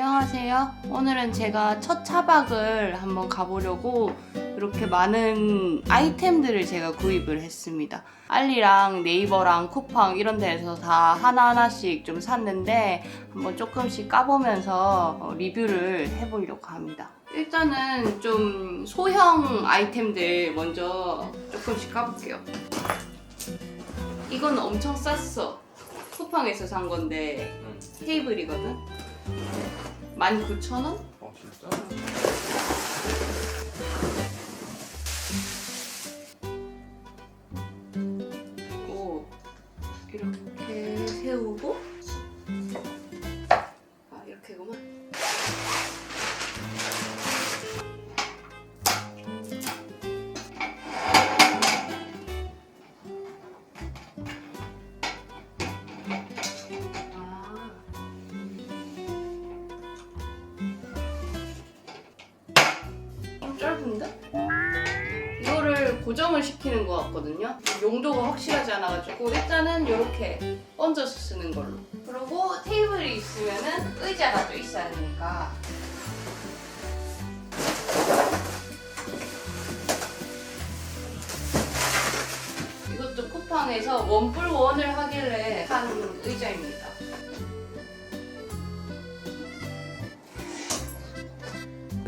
안녕하세요. 오늘은 제가 첫 차박을 한번 가보려고 이렇게 많은 아이템들을 제가 구입을 했습니다. 알리랑 네이버랑 쿠팡 이런 데에서 다 하나하나씩 좀 샀는데 한번 조금씩 까보면서 어, 리뷰를 해보려고 합니다. 일단은 좀 소형 아이템들 먼저 조금씩 까볼게요. 이건 엄청 쌌어. 쿠팡에서 산 건데 응. 테이블이거든. 19,000원? 어 진짜? 오, 이렇게 세우고 고정을 시키는 것 같거든요. 용도가 확실하지 않아가지고 일단은 이렇게 얹어서 쓰는 걸로. 그리고 테이블이 있으면은 의자가 또 있어야 되니까. 이것도 쿠팡에서 원뿔 원을 하길래 산 의자입니다.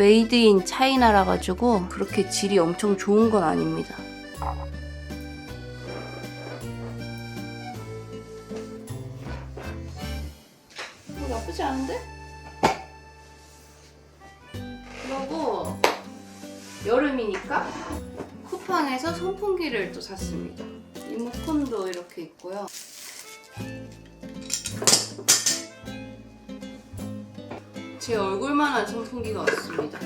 메이드 인 차이나라 가지고 그렇게 질이 엄청 좋은 건 아닙니다. 어, 나쁘지 않은데? 그리고 여름이니까 쿠팡에서 선풍기를 또 샀습니다. 리모컨도 이렇게 있고요. 제 얼굴만한 선풍기가 왔습니다.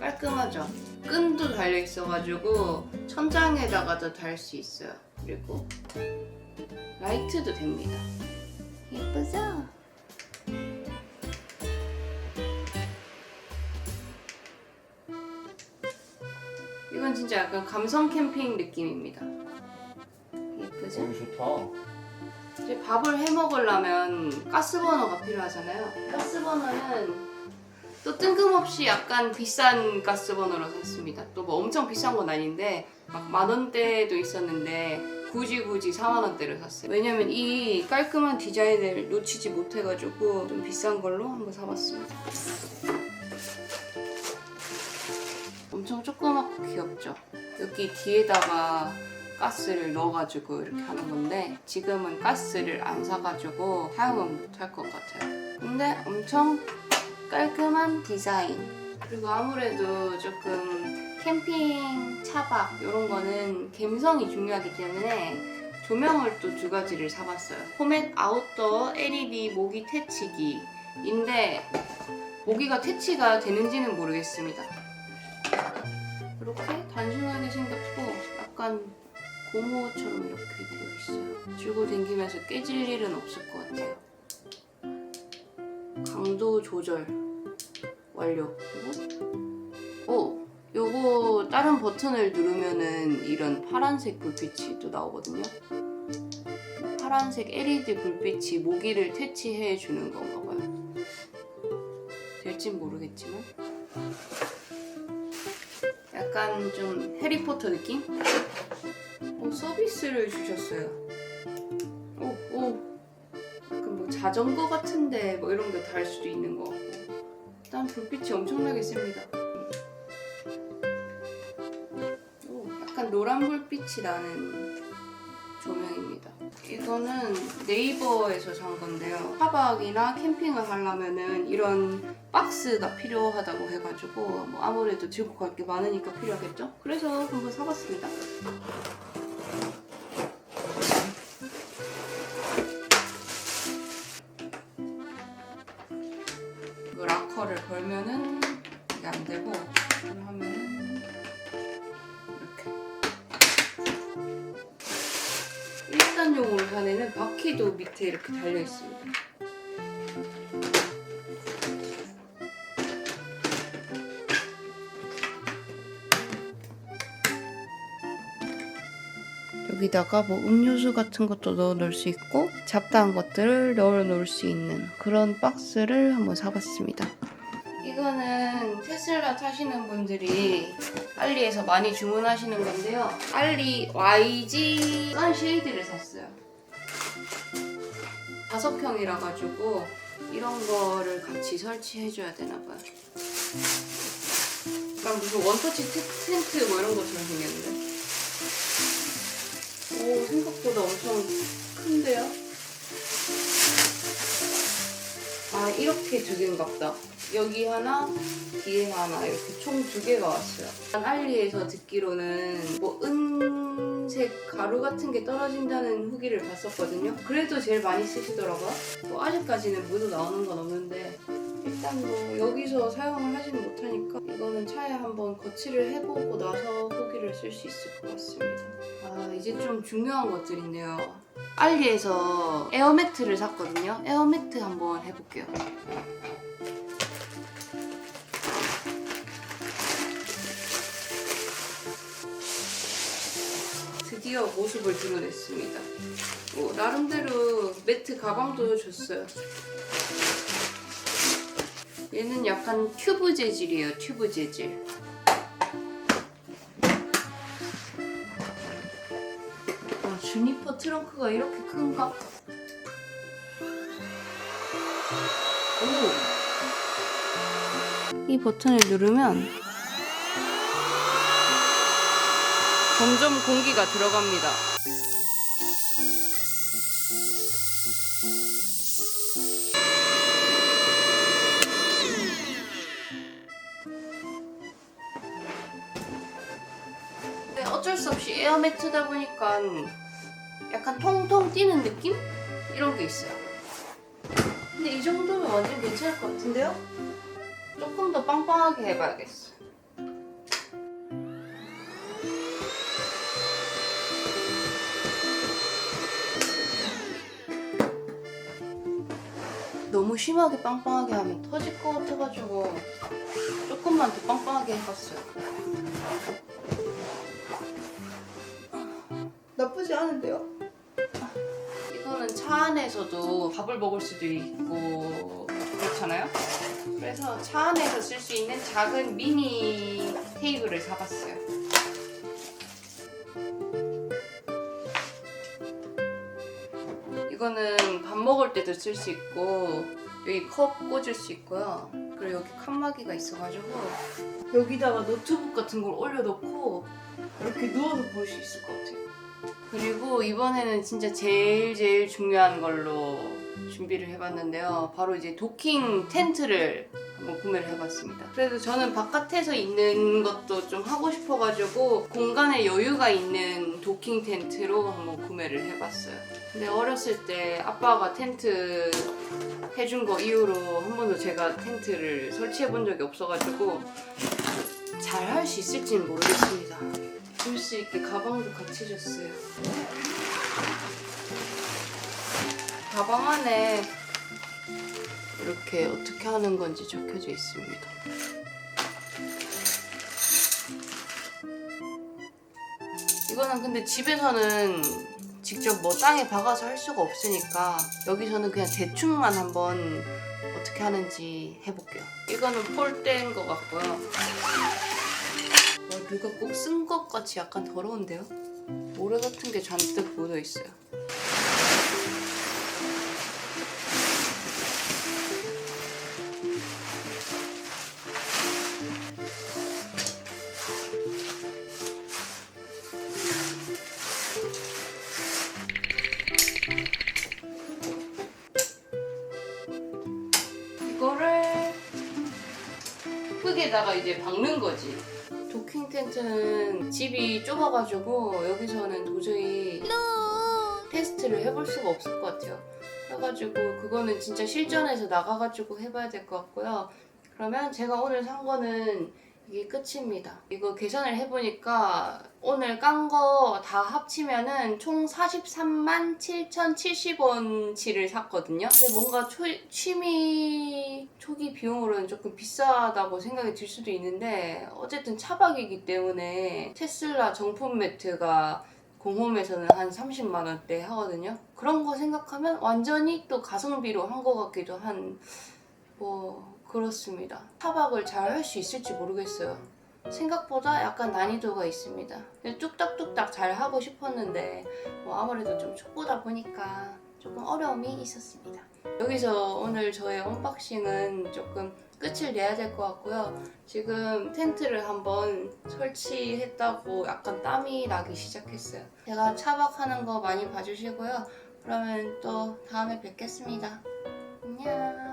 깔끔하죠? 끈도 달려 있어가지고 천장에다가도 달 수 있어요. 그리고 라이트도 됩니다. 예쁘죠? 이건 진짜 약간 감성 캠핑 느낌입니다. 예쁘죠? 여기 좋다. 이제 밥을 해 먹으려면 가스버너가 필요하잖아요. 가스버너는 또 뜬금없이 약간 비싼 가스버너로 샀습니다. 또 뭐 엄청 비싼 건 아닌데 막 만 원대도 있었는데 굳이 굳이 4만 원대를 샀어요. 왜냐면 이 깔끔한 디자인을 놓치지 못해가지고 좀 비싼 걸로 한번 사봤습니다. 엄청 조그맣고 귀엽죠? 여기 뒤에다가 가스를 넣어가지고 이렇게 하는 건데 지금은 가스를 안 사가지고 사용은 못할 것 같아요. 근데 엄청 깔끔한 디자인. 그리고 아무래도 조금 캠핑, 차박 이런 거는 감성이 중요하기 때문에 조명을 또 두 가지를 사봤어요. 포맷 아웃도어 LED 모기 퇴치기인데 모기가 퇴치가 되는지는 모르겠습니다. 이렇게 단순하게 생겼고 약간 고무처럼 이렇게 되어 있어요. 들고 다니면서 깨질 일은 없을 것 같아요. 강도 조절 완료. 그리고 오, 요거 다른 버튼을 누르면은 이런 파란색 불빛이 또 나오거든요. 파란색 LED 불빛이 모기를 퇴치해 주는 건가 봐요. 될진 모르겠지만 약간 좀 해리포터 느낌? 어, 서비스를 주셨어요. 오, 오. 약간 뭐 자전거 같은데 뭐 이런 거 달 수도 있는 것 같고. 일단 불빛이 엄청나게 셉니다. 오, 약간 노란 불빛이 나는 조명입니다. 이거는 네이버에서 산 건데요. 차박이나 캠핑을 하려면은 이런 박스가 필요하다고 해가지고 뭐 아무래도 들고 갈 게 많으니까 필요하겠죠? 그래서 한번 사봤습니다. 이거 락커를 걸면은 이게 안 되고 하면은 이렇게 1단용으로 산 애는 바퀴도 밑에 이렇게 달려 있습니다. 여기 여기다가 뭐 음료수 같은 것도 넣어 놓을 수 있고 잡다한 것들을 넣어 놓을 수 있는 그런 박스를 한번 사봤습니다. 이거는 테슬라 타시는 분들이 알리에서 많이 주문하시는 건데요. 알리 YG 선쉐이드를 샀어요. 다섯 평이라 가지고 이런 거를 같이 설치해줘야 되나 봐요. 약간 무슨 원터치 테- 텐트 뭐 이런 것처럼 생겼는데. 오 생각보다 엄청 큰데요? 아 이렇게 두 개인가 보다. 여기 하나, 뒤에 하나 이렇게 총 두 개가 왔어요. 알리에서 듣기로는 뭐 은색 가루 같은 게 떨어진다는 후기를 봤었거든요. 그래도 제일 많이 쓰시더라고요. 뭐 아직까지는 모두 나오는 건 없는데 일단 뭐 여기서 사용을 하지는 못하니까 이거는 차에 한번 거치를 해보고 나서 후기를 쓸 수 있을 것 같습니다. 아 이제 좀 중요한 것들인데요. 알리에서 에어매트를 샀거든요. 에어매트 한번 해볼게요. 드디어 모습을 드러냈습니다. 뭐, 나름대로 매트 가방도 줬어요. 얘는 약간 튜브 재질이에요. 튜브 재질. 주니퍼 트렁크가 이렇게 큰가? 오. 이 버튼을 누르면 점점 공기가 들어갑니다. 근데 어쩔 수 없이 에어매트다 보니까 약간 통통 뛰는 느낌? 이런 게 있어요. 근데 이 정도면 완전 괜찮을 것 같은데요? 조금 더 빵빵하게 해봐야겠어. 너무 심하게 빵빵하게 하면 터질 것 같아가지고 조금만 더 빵빵하게 해봤어요. 나쁘지 않은데요? 안에서도 밥을 먹을 수도 있고 그렇잖아요. 그래서 차 안에서 쓸 수 있는 작은 미니 테이블을 사봤어요. 이거는 밥 먹을 때도 쓸 수 있고 여기 컵 꽂을 수 있고요. 그리고 여기 칸막이가 있어가지고 여기다가 노트북 같은 걸 올려놓고 이렇게 누워서 볼 수 있을 것 같아요. 그리고 이번에는 진짜 제일 제일 중요한 걸로 준비를 해봤는데요. 바로 이제 도킹 텐트를 한번 구매를 해봤습니다. 그래도 저는 바깥에서 있는 것도 좀 하고 싶어가지고 공간에 여유가 있는 도킹 텐트로 한번 구매를 해봤어요. 근데 어렸을 때 아빠가 텐트 해준 거 이후로 한 번도 제가 텐트를 설치해 본 적이 없어가지고 잘 할 수 있을지는 모르겠습니다. 들수 있게 가방도 같이 줬어요. 가방 안에 이렇게 어떻게 하는 건지 적혀져 있습니다. 이거는 근데 집에서는 직접 뭐 땅에 박아서 할 수가 없으니까 여기서는 그냥 대충만 한번 어떻게 하는지 해볼게요. 이거는 폴대인 것 같고요. 어, 누가 꼭 쓴 것 같이 약간 더러운데요? 모래 같은 게 잔뜩 묻어 있어요. 이거를 흙에다가 이제 박는 거지. 텐트는 집이 좁아가지고 여기서는 도저히 테스트를 해볼 수가 없을 것 같아요. 그래가지고 그거는 진짜 실전에서 나가가지고 해봐야 될 것 같고요. 그러면 제가 오늘 산 거는 이게 끝입니다. 이거 계산을 해보니까 오늘 깐 거 다 합치면은 총 43만 7,070원치를 샀거든요. 근데 뭔가 초, 취미 초기 비용으로는 조금 비싸다고 생각이 들 수도 있는데 어쨌든 차박이기 때문에 테슬라 정품 매트가 공홈에서는 한 30만 원대 하거든요. 그런 거 생각하면 완전히 또 가성비로 한것 같기도 한 뭐 그렇습니다. 타박을 잘 할 수 있을지 모르겠어요. 생각보다 약간 난이도가 있습니다. 뚝딱뚝딱 잘 하고 싶었는데 뭐 아무래도 좀 촉보다 보니까 조금 어려움이 있었습니다. 여기서 오늘 저의 언박싱은 조금 끝을 내야 될 것 같고요. 지금 텐트를 한번 설치했다고 약간 땀이 나기 시작했어요. 제가 차박하는 거 많이 봐주시고요. 그러면 또 다음에 뵙겠습니다. 안녕.